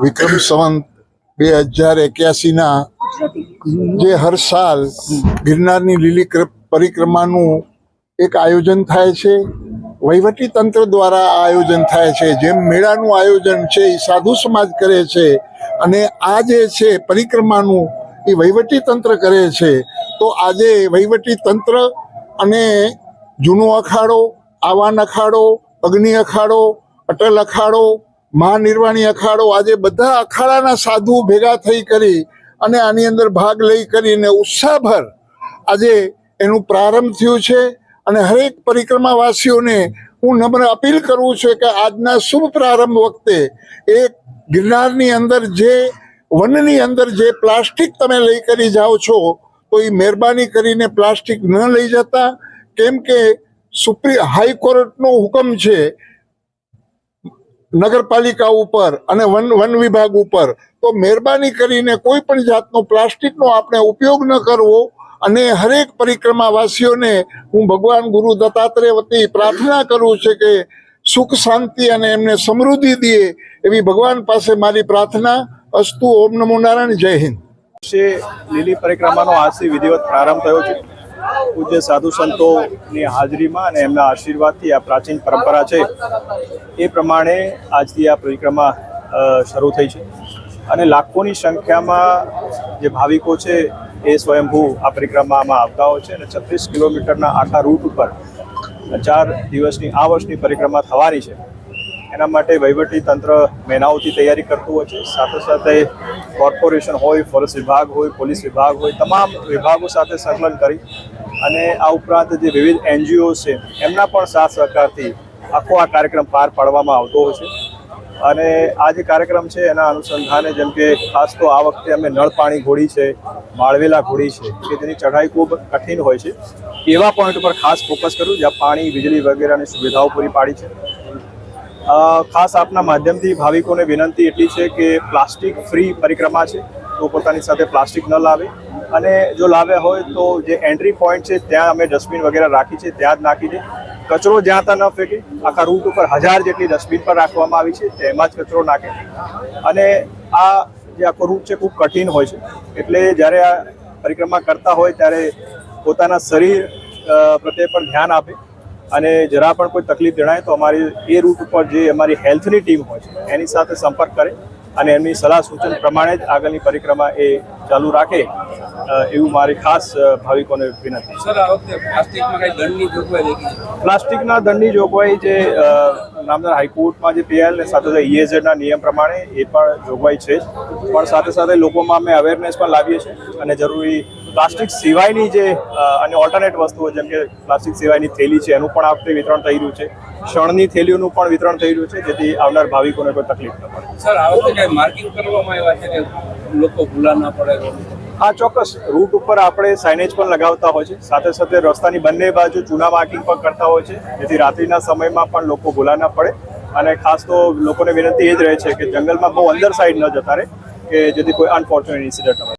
વિક્રમ સંવંત બે હજાર એક્યાસીના જે હર સાલ ગિરનારની લીલી પરિક્રમાનું એક આયોજન થાય છે. વહીવટી તંત્ર દ્વારા આયોજન થાય છે. જેમ મેળાનું આયોજન છે એ સાધુ સમાજ કરે છે અને આ જે છે પરિક્રમાનું એ વહીવટી તંત્ર કરે છે. તો આજે વહીવટી તંત્ર અને જૂનો અખાડો, આવાન અખાડો, અગ્નિ અખાડો, અટલ અખાડો મહાનિર્વાણી અખાડો આજે બધા અખાડાના સાધુ ભેગા થઈ કરી અને આની અંદર ભાગ લઈ કરીને ઉત્સાહભર આજે એનું પ્રારંભ થયું છે. અને હરેક પરિક્રમાવાસીઓને હું નમ્ર અપીલ કરું છું કે આજના શુભ પ્રારંભ વખતે એક ગિરનારની અંદર જે વનની અંદર જે પ્લાસ્ટિક તમે લઈ કરી જાઓ છો, તો એ મહેરબાની કરીને પ્લાસ્ટિક ન લઈ જતા. કેમ કે સુપ્રી હાઈકોર્ટનો હુકમ છે નગરપાલિકા ઉપર અને વન વન વિભાગ ઉપર. તો મહેરબાની કરીને કોઈ પણ જાતનો પ્લાસ્ટિકનો આપણે ઉપયોગ ન કરવો અને હરેક પરિક્રમાવાસીઓને હું ભગવાન ગુરુ દત્તાત્રેય વતી પ્રાર્થના કરું છું કે સુખ શાંતિ અને એમને સમૃદ્ધિ દે એવી ભગવાન પાસે મારી પ્રાર્થના. અસ્તુ ઓમ નમો નારાયણ. જય હિન્દ. લીલી પરિક્રમાનો આજથી વિધિવત પ્રારંભ થયો છે. પૂજ્ય સાધુ સંતોની હાજરીમાં અને એમના આશીર્વાદથી આ પ્રાચીન પરંપરા છે એ પ્રમાણે આજથી આ પરિક્રમા શરૂ થઈ છે. અને લાખોની સંખ્યામાં જે ભાવિકો છે એ સ્વયંભૂ આ પરિક્રમામાં આવતા હોય છે અને છત્રીસ કિલોમીટરના આખા રૂટ ઉપર ચાર દિવસની આ વર્ષની પરિક્રમા થવાની છે. એના માટે વહીવટી તંત્ર મહિનાઓથી તૈયારી કરતું હોય છે. સાથે સાથે કોર્પોરેશન હોય, ફોરેસ્ટ વિભાગ હોય, પોલીસ વિભાગ હોય, તમામ વિભાગો સાથે સંકલન કરી અને આ ઉપરાંત જે વિવિધ એનજીઓ છે, એમના પણ સાથ સહકારથી આખો આ કાર્યક્રમ પાર પાડવામાં આવતો હોય છે. અને આ જે કાર્યક્રમ છે, એના અનુસંધાને જેમ કે ખાસ તો આ વખતે અમે નળ પાણી ઘોડી છે, માળવેલા ઘોડી છે, કે તેની ચઢાઈ ખૂબ કઠિન હોય છે. એવા પોઈન્ટ ઉપર ખાસ ફોકસ કર્યું, જ્યાં પાણી, વીજળી વગેરેની સુવિધાઓ પૂરી પાડી છે. ખાસ આપના માધ્યમથી ભાવિકોને વિનંતી એટલી છે કે પ્લાસ્ટિક ફ્રી પરિક્રમા છે, તો પોતાની સાથે પ્લાસ્ટિક ન લાવે. અને જો લાવ્યા હોય તો જે એન્ટ્રી પોઈન્ટ છે, ત્યાં અમે ડસ્ટબિન વગેરે રાખી છે, ત્યાં જ નાખી દે કચરો જ્યાં ત્યાં ન ફેંકે, આખા રૂટ ઉપર હજાર જેટલી ડસ્ટબિન પર રાખવામાં આવી છે, તેમાં જ કચરો નાખે. અને આ જે આખો રૂટ છે, ખૂબ કઠિન હોય છે. એટલે જ્યારે આ પરિક્રમા કરતા હોય, ત્યારે પોતાના શરીર પ્રત્યે પણ ધ્યાન આપે. અને જરા પણ કોઈ તકલીફ જણાય તો અમારી એ રૂટ ઉપર જે અમારી હેલ્થની ટીમ હોય છે એની સાથે સંપર્ક કરે અને એમની સલાહ સૂચન પ્રમાણે જ આગળની પરિક્રમા એ ચાલુ રાખે એવું મારી ખાસ ભાવિકોને વિનંતી. પ્લાસ્ટિકના દંડની જોગવાઈ જે નામદાર હાઈકોર્ટમાં જે પીએલ ને સાથે સાથે ઈએઝેડના નિયમ પ્રમાણે એ પણ જોગવાઈ છે જ. પણ સાથે સાથે લોકોમાં અમે અવેરનેસ પણ લાવીએ છીએ અને જરૂરી પ્લાસ્ટિક સિવાયની જે અને ઓલ્ટરનેટ વસ્તુઓ જેમ કે પ્લાસ્ટિક સિવાયની થેલી છે એનું પણ આ વખતે વિતરણ થઈ રહ્યું છે. શણની થેલીઓનું પણ વિતરણ થઈ રહ્યું છે જેથી આવનાર ભાવિકોને કોઈ તકલીફ ન પડે. સર આ વખતે માર્કિંગ કરવામાં આવ્યા છે કે લોકો ભૂલા ના પડે હા ચોક્કસ. રૂટ ઉપર આપણે સાઇનેજ પણ લગાવતા હોય છે. સાથે સાથે રસ્તાની બંને બાજુ ચૂના માર્કિંગ પણ કરતા હોય છે. જેથી રાત્રિના સમયમાં પણ લોકો ભૂલા ના પડે. અને ખાસ તો લોકોને વિનંતી એ જ રહે છે કે જંગલમાં બહુ અંદર સાઈડ ન જતા રહે કે જેથી કોઈ અનફોર્ચ્યુનેટ ઇન્સિડન્ટ ન